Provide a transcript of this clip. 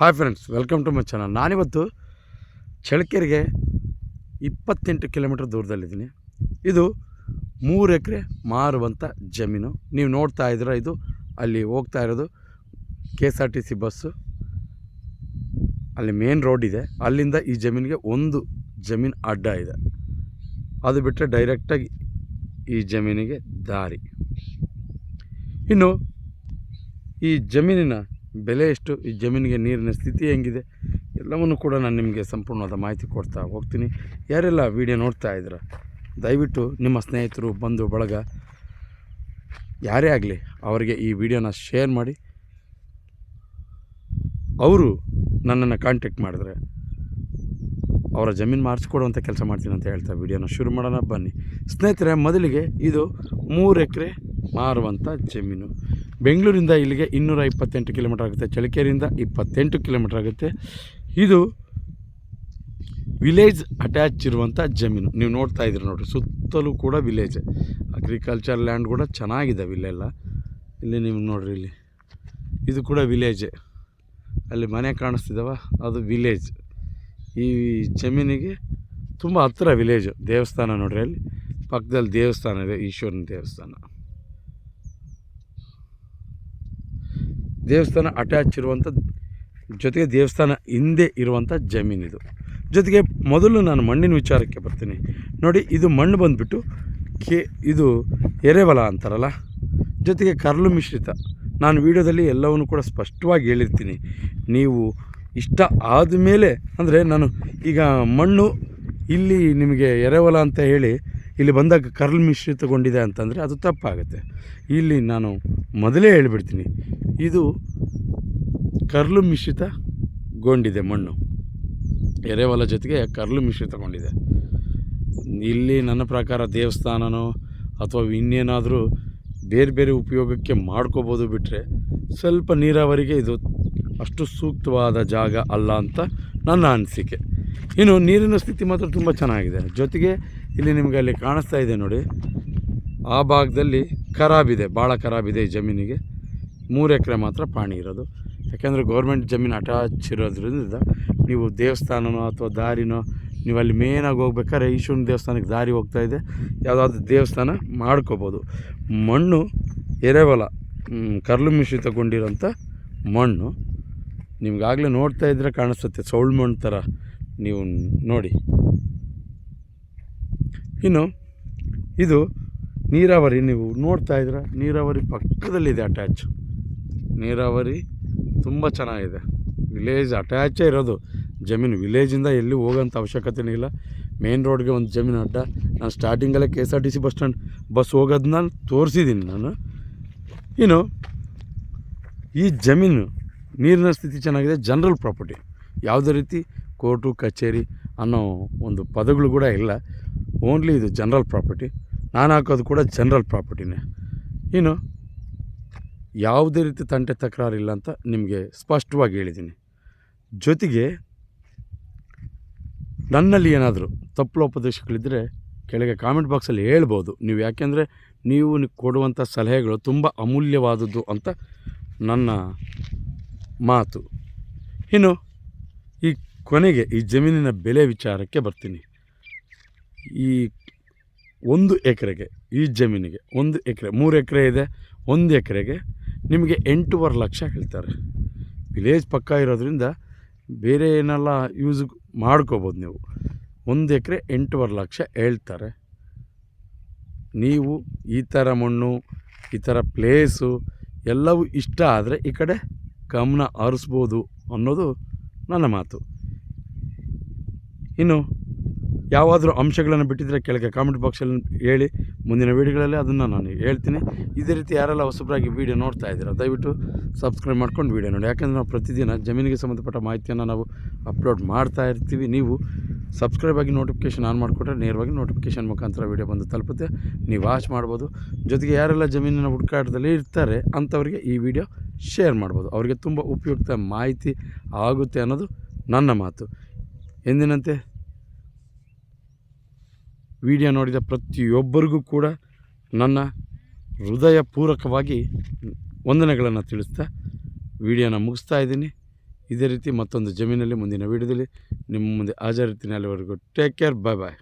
Hi friends welcome to my channel ನಾನಿವತ್ತು ಚಳ್ಳಕೆರೆಗೆ ಇಪ್ಪತ್ತೆಂಟು ಕಿಲೋಮೀಟ್ರ್ ದೂರದಲ್ಲಿದ್ದೀನಿ. ಇದು ಮೂರು ಎಕರೆ ಮಾರುವಂಥ ಜಮೀನು. ನೀವು ನೋಡ್ತಾ ಇದ್ದೀರ, ಇದು ಅಲ್ಲಿ ಹೋಗ್ತಾ ಇರೋದು K S R T C bus ಅಲ್ಲಿ ಮೇನ್ ರೋಡ್ ಇದೆ. ಅಲ್ಲಿಂದ ಈ ಜಮೀನಿಗೆ ಒಂದು ಜಮೀನು ಅಡ್ಡ ಇದೆ. ಅದು ಬಿಟ್ಟರೆ ಡೈರೆಕ್ಟಾಗಿ ಈ ಜಮೀನಿಗೆ ದಾರಿ. ಇನ್ನು ಈ ಜಮೀನಿನ ಬೆಲೆ ಎಷ್ಟು? ಈ ಜಮೀನಿಗೆ ನೀರಿನ ಸ್ಥಿತಿ ಹೆಂಗಿದೆ? ಎಲ್ಲವನ್ನು ಕೂಡ ನಾನು ನಿಮಗೆ ಸಂಪೂರ್ಣವಾದ ಮಾಹಿತಿ ಕೊಡ್ತಾ ಹೋಗ್ತೀನಿ. ಯಾರೆಲ್ಲ ವಿಡಿಯೋ ನೋಡ್ತಾ ಇದ್ದೀರ, ದಯವಿಟ್ಟು ನಿಮ್ಮ ಸ್ನೇಹಿತರು, ಬಂಧು, ಬಳಗ, ಯಾರೇ ಆಗಲಿ ಅವರಿಗೆ ಈ ವಿಡಿಯೋನ ಶೇರ್ ಮಾಡಿ. ಅವರು ನನ್ನನ್ನು ಕಾಂಟ್ಯಾಕ್ಟ್ ಮಾಡಿದ್ರೆ ಅವರ ಜಮೀನು ಮಾರಿಸ್ಕೊಡುವಂಥ ಕೆಲಸ ಮಾಡ್ತೀನಿ ಅಂತ ಹೇಳ್ತಾ ವಿಡಿಯೋನ ಶುರು ಮಾಡೋಣ. ಬನ್ನಿ. ಸ್ನೇಹಿತರೆ, ಮೊದಲಿಗೆ ಇದು ಮೂರು ಎಕರೆ ಮಾರುವಂಥ ಜಮೀನು. ಬೆಂಗಳೂರಿಂದ ಇಲ್ಲಿಗೆ ಇನ್ನೂರ ಇಪ್ಪತ್ತೆಂಟು ಕಿಲೋಮೀಟ್ರ್ ಆಗುತ್ತೆ. ಚಳ್ಳಕೆರೆಯಿಂದ ಇಪ್ಪತ್ತೆಂಟು ಕಿಲೋಮೀಟ್ರ್ ಆಗುತ್ತೆ. ಇದು ವಿಲೇಜ್ ಅಟ್ಯಾಚ್ ಇರುವಂಥ ಜಮೀನು. ನೀವು ನೋಡ್ತಾ ಇದ್ದೀರಿ ನೋಡಿರಿ, ಸುತ್ತಲೂ ಕೂಡ ವಿಲೇಜ್. ಅಗ್ರಿಕಲ್ಚರ್ ಲ್ಯಾಂಡ್ ಕೂಡ ಚೆನ್ನಾಗಿದ್ದಾವೆ ಇಲ್ಲೆಲ್ಲ ಇಲ್ಲಿ ನಿಮ್ಗೆ ನೋಡಿರಿ ಇಲ್ಲಿ. ಇದು ಕೂಡ ವಿಲೇಜೇ. ಅಲ್ಲಿ ಮನೆ ಕಾಣಿಸ್ತಿದ್ದಾವ ಅದು ವಿಲೇಜ್. ಈ ಜಮೀನಿಗೆ ತುಂಬ ಹತ್ತಿರ ವಿಲೇಜು, ದೇವಸ್ಥಾನ ನೋಡಿರಿ ಅಲ್ಲಿ. ಪಕ್ಕದಲ್ಲಿ ದೇವಸ್ಥಾನ ಇದೆ, ಈಶ್ವರನ ದೇವಸ್ಥಾನ. ದೇವಸ್ಥಾನ ಅಟ್ಯಾಚ್ ಇರುವಂಥ ಜೊತೆಗೆ ದೇವಸ್ಥಾನ ಹಿಂದೆ ಇರುವಂಥ ಜಮೀನಿದು ಜೊತೆಗೆ ಮೊದಲು ನಾನು ಮಣ್ಣಿನ ವಿಚಾರಕ್ಕೆ ಬರ್ತೀನಿ. ನೋಡಿ, ಇದು ಮಣ್ಣು ಬಂದುಬಿಟ್ಟು ಕೆ, ಇದು ಎರೆಹೊಲ ಅಂತಾರಲ್ಲ? ಜೊತೆಗೆ ಕರಲು ಮಿಶ್ರಿತ. ನಾನು ವಿಡಿಯೋದಲ್ಲಿ ಎಲ್ಲವನ್ನು ಕೂಡ ಸ್ಪಷ್ಟವಾಗಿ ಹೇಳಿರ್ತೀನಿ. ನೀವು ಇಷ್ಟ ಆದಮೇಲೆ, ಅಂದರೆ ನಾನು ಈಗ ಮಣ್ಣು ಇಲ್ಲಿ ನಿಮಗೆ ಎರೆವಲ ಅಂತ ಹೇಳಿ, ಇಲ್ಲಿ ಬಂದಾಗ ಕರಲು ಮಿಶ್ರಿತಗೊಂಡಿದೆ ಅಂತಂದರೆ ಅದು ತಪ್ಪಾಗುತ್ತೆ. ಇಲ್ಲಿ ನಾನು ಮೊದಲೇ ಹೇಳಿಬಿಡ್ತೀನಿ. ಇದು ಕರ್ಲು ಮಿಶ್ರಿತಗೊಂಡಿದೆ ಮಣ್ಣು. ಎರೆಹೊಲ ಜೊತೆಗೆ ಕರ್ಲು ಮಿಶ್ರಿತಗೊಂಡಿದೆ ಇಲ್ಲಿ ನನ್ನ ಪ್ರಕಾರ ದೇವಸ್ಥಾನನೋ ಅಥವಾ ಇನ್ನೇನಾದರೂ ಬೇರೆ ಬೇರೆ ಉಪಯೋಗಕ್ಕೆ ಮಾಡ್ಕೋಬೋದು ಬಿಟ್ಟರೆ ಸ್ವಲ್ಪ ನೀರಾವರಿಗೆ ಇದು ಅಷ್ಟು ಸೂಕ್ತವಾದ ಜಾಗ ಅಲ್ಲ ಅಂತ ನನ್ನ ಅನಿಸಿಕೆ. ಇನ್ನು ನೀರಿನ ಸ್ಥಿತಿ ಮಾತ್ರ ತುಂಬ ಚೆನ್ನಾಗಿದೆ. ಜೊತೆಗೆ ಇಲ್ಲಿ ನಿಮಗೆ ಅಲ್ಲಿ ಕಾಣಿಸ್ತಾ ಇದೆ ನೋಡಿ. ಆ ಭಾಗದಲ್ಲಿ ಖರಾಬಿದೆ ಭಾಳ ಖರಾಬಿದೆ ಈ ಜಮೀನಿಗೆ. ಮೂರು ಎಕರೆ ಮಾತ್ರ ಪಾಣಿ ಇರೋದು. ಯಾಕೆಂದರೆ ಗೌರ್ಮೆಂಟ್ ಜಮೀನು ಅಟ್ಯಾಚ್ ಇರೋದ್ರಿಂದ ನೀವು ದೇವಸ್ಥಾನನೋ ಅಥವಾ ದಾರಿನೋ ನೀವು ಅಲ್ಲಿ ಮೇನಾಗಿ ಹೋಗ್ಬೇಕಾದ್ರೆ ಈಶ್ವರನ ದೇವಸ್ಥಾನಕ್ಕೆ ದಾರಿ ಹೋಗ್ತಾ ಇದೆ. ಯಾವುದಾದ್ರು ದೇವಸ್ಥಾನ ಮಾಡ್ಕೋಬೋದು. ಮಣ್ಣು ಎರೇವಲ ಕರ್ಲು ಮಿಶ್ರಿತಗೊಂಡಿರೋಂಥ ಮಣ್ಣು ನಿಮ್ಗಾಗಲೇ ನೋಡ್ತಾ ಇದ್ದರೆ ಕಾಣಿಸುತ್ತೆ. ಸೌಳು ಮಣ್ಣು ಥರ ನೀವು ನೋಡಿ. ಇನ್ನು ಇದು ನೀರಾವರಿ ನೀವು ನೋಡ್ತಾ ಇದ್ರೆ ನೀರಾವರಿ ಪಕ್ಕದಲ್ಲಿದೆ ಅಟ್ಯಾಚ್ ನೀರಾವರಿ ತುಂಬ ಚೆನ್ನಾಗಿದೆ. ವಿಲೇಜ್ ಅಟ್ಯಾಚೇ ಇರೋದು. ಜಮೀನು ವಿಲೇಜಿಂದ ಎಲ್ಲಿ ಹೋಗೋಂಥ ಅವಶ್ಯಕತೆನೇ ಇಲ್ಲ. ಮೇನ್ ರೋಡ್ಗೆ ಒಂದು ಜಮೀನು ಅಡ್ಡ. ನಾನು ಸ್ಟಾರ್ಟಿಂಗಲ್ಲೇ K S R T C bus stand bus ಹೋಗೋದನ್ನ ತೋರಿಸಿದ್ದೀನಿ ನಾನು ಇನ್ನು ಈ ಜಮೀನು ನೀರಿನ ಸ್ಥಿತಿ ಚೆನ್ನಾಗಿದೆ ಜನರಲ್ ಪ್ರಾಪರ್ಟಿ ಯಾವುದೇ ರೀತಿ ಕೋರ್ಟು, ಕಚೇರಿ ಅನ್ನೋ ಒಂದು ಪದಗಳು ಕೂಡ ಇಲ್ಲ. ಓನ್ಲಿ ಇದು ಜನರಲ್ ಪ್ರಾಪರ್ಟಿ ನಾನು ಹಾಕೋದು ಕೂಡ ಜನರಲ್ ಪ್ರಾಪರ್ಟಿನೇ ಇನ್ನು ಯಾವುದೇ ರೀತಿ ತಂಟೆ ತಕರಾರಿಲ್ಲ ಅಂತ ನಿಮಗೆ ಸ್ಪಷ್ಟವಾಗಿ ಹೇಳಿದ್ದೀನಿ. ಜೊತೆಗೆ ನನ್ನಲ್ಲಿ ಏನಾದರೂ ತಪ್ಪಲೋಪದೇಶಗಳಿದ್ದರೆ ಕೆಳಗೆ ಕಾಮೆಂಟ್ ಬಾಕ್ಸಲ್ಲಿ ಹೇಳ್ಬೋದು. ನೀವು ಯಾಕೆಂದರೆ ನೀವು ಕೊಡುವಂಥ ಸಲಹೆಗಳು ತುಂಬ ಅಮೂಲ್ಯವಾದದ್ದು ಅಂತ ನನ್ನ ಮಾತು. ಇನ್ನು ಈ ಕೊನೆಗೆ ಈ ಜಮೀನಿನ ಬೆಲೆ ವಿಚಾರಕ್ಕೆ ಬರ್ತೀನಿ. ಈ ಒಂದು ಎಕರೆಗೆ, ಈ ಜಮೀನಿಗೆ ಒಂದು ಎಕರೆ, ಮೂರು ಎಕರೆ ಇದೆ. ಒಂದು ಎಕರೆಗೆ ನಿಮಗೆ ಎಂಟೂವರೆ ಲಕ್ಷ ಹೇಳ್ತಾರೆ. ವಿಲೇಜ್ ಪಕ್ಕ ಇರೋದ್ರಿಂದ ಬೇರೆ ಏನೆಲ್ಲ ಯೂಸ್ ಮಾಡ್ಕೋಬೋದು ನೀವು. ಒಂದು ಎಕರೆ ಎಂಟೂವರೆ ಲಕ್ಷ ಹೇಳ್ತಾರೆ. ನೀವು ಈ ಥರ ಮಣ್ಣು, ಈ ಥರ ಪ್ಲೇಸು ಎಲ್ಲವೂ ಇಷ್ಟ ಆದರೆ ಈ ಕಡೆ ಗಮನ ಹರಿಸ್ಬೋದು ಅನ್ನೋದು ನನ್ನ ಮಾತು. ಇನ್ನು ಯಾವಾದರೂ ಅಂಶಗಳನ್ನು ಬಿಟ್ಟಿದ್ದರೆ ಕೆಳಗೆ ಕಾಮೆಂಟ್ ಬಾಕ್ಸಲ್ಲಿ ಹೇಳಿ. ಮುಂದಿನ ವೀಡಿಯೋಗಳಲ್ಲಿ ಅದನ್ನು ನಾನು ಹೇಳ್ತೀನಿ. ಇದೇ ರೀತಿ ಯಾರೆಲ್ಲ ಹೊಸಬರಾಗಿ ವೀಡಿಯೋ ನೋಡ್ತಾ ಇದ್ದೀರಾ, ದಯವಿಟ್ಟು ಸಬ್ಸ್ಕ್ರೈಬ್ ಮಾಡ್ಕೊಂಡು ವೀಡಿಯೋ ನೋಡಿ. ಯಾಕೆಂದರೆ ನಾವು ಪ್ರತಿದಿನ ಜಮೀನಿಗೆ ಸಂಬಂಧಪಟ್ಟ ಮಾಹಿತಿಯನ್ನು ನಾವು ಅಪ್ಲೋಡ್ ಮಾಡ್ತಾ ಇರ್ತೀವಿ. ನೀವು ಸಬ್ಸ್ಕ್ರೈಬ್ ಆಗಿ ನೋಟಿಫಿಕೇಷನ್ ಆನ್ ಮಾಡಿಕೊಟ್ರೆ ನೇರವಾಗಿ ನೋಟಿಫಿಕೇಷನ್ ಮುಖಾಂತರ ವೀಡಿಯೋ ಬಂದು ತಲುಪುತ್ತೆ. ನೀವು ವಾಚ್ ಮಾಡ್ಬೋದು. ಜೊತೆಗೆ ಯಾರೆಲ್ಲ ಜಮೀನಿನ ಹುಡುಕಾಟದಲ್ಲಿ ಇರ್ತಾರೆ, ಅಂಥವರಿಗೆ ಈ ವಿಡಿಯೋ ಶೇರ್ ಮಾಡ್ಬೋದು. ಅವರಿಗೆ ತುಂಬ ಉಪಯುಕ್ತ ಮಾಹಿತಿ ಆಗುತ್ತೆ ಅನ್ನೋದು ನನ್ನ ಮಾತು. ಎಂದಿನಂತೆ? ವಿಡಿಯೋ ನೋಡಿದ ಪ್ರತಿಯೊಬ್ಬರಿಗೂ ಕೂಡ ನನ್ನ ಹೃದಯಪೂರ್ವಕವಾಗಿ ವಂದನೆಗಳನ್ನು ತಿಳಿಸ್ತಾ ವಿಡಿಯೋನ ಮುಗಿಸ್ತಾ ಇದ್ದೀನಿ. ಇದೇ ರೀತಿ ಮತ್ತೊಂದು ಜಮೀನಲ್ಲಿ ಮುಂದಿನ ವಿಡಿಯೋದಲ್ಲಿ ನಿಮ್ಮ ಮುಂದೆ ಹಾಜರಿರ್ತೀನಿ. ಅಲ್ಲಿವರೆಗೂ ಟೇಕ್ ಕೇರ್ ಬಾಯ್ ಬಾಯ್